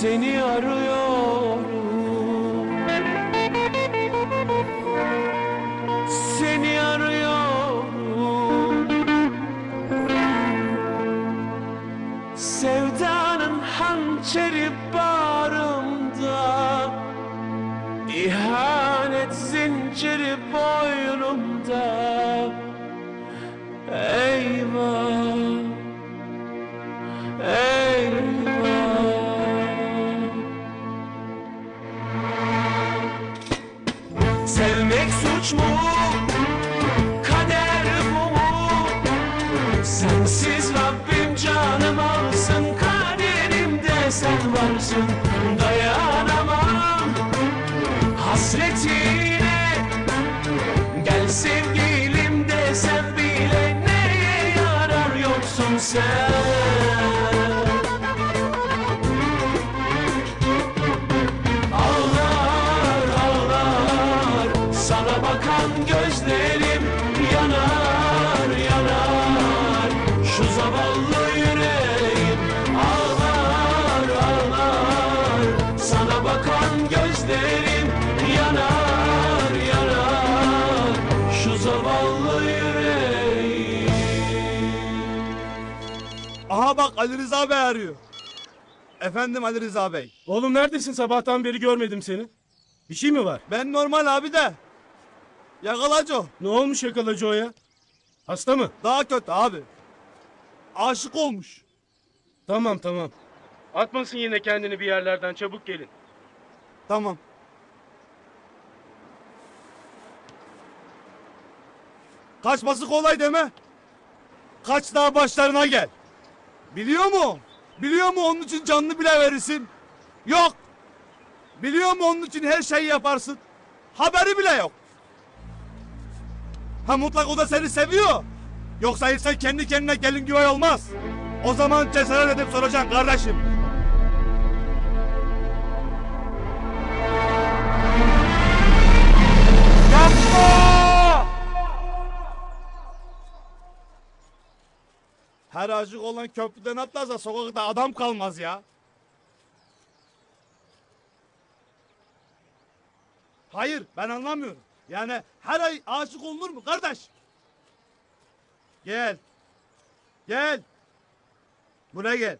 seni arıyorum. Seni arıyorum. Sevdanın hançeri bağrımda İhanet zinciri boynumda. Eyvah suç? Kader bu mu? Sensiz Rabbim canım alsın Kaderimde sen varsın Dayanamam hasretine Gel sevgilim desem bile Neye yarar yoksun sen Sana bakan gözlerim Yanar yanar Şu zavallı yüreğim Ağlar ağlar Sana bakan gözlerim Yanar yanar Şu zavallı yüreğim Aha bak Ali Rıza Bey arıyor. Efendim Ali Rıza Bey. Oğlum neredesin? Sabahtan beri görmedim seni. Bir şey mi var? Ben normal abi de. Yakalacı o. Ne olmuş yakalacı o ya? Hasta mı? Daha kötü abi. Aşık olmuş. Tamam tamam. Atmasın yine kendini bir yerlerden çabuk gelin. Tamam. Kaçması kolay deme. Kaç daha başlarına gel. Biliyor mu? Biliyor mu onun için canını bile verirsin? Yok. Biliyor mu onun için her şeyi yaparsın? Haberi bile yok. Ha mutlak o da seni seviyor. Yoksa insan kendi kendine gelin güvey olmaz. O zaman cesaret edip soracaksın kardeşim. Yapma! Her aşık olan köprüden atlarsa sokakta adam kalmaz ya. Hayır ben anlamıyorum. Yani her ay aşık olunur mu kardeş? Gel. Gel. Buraya gel.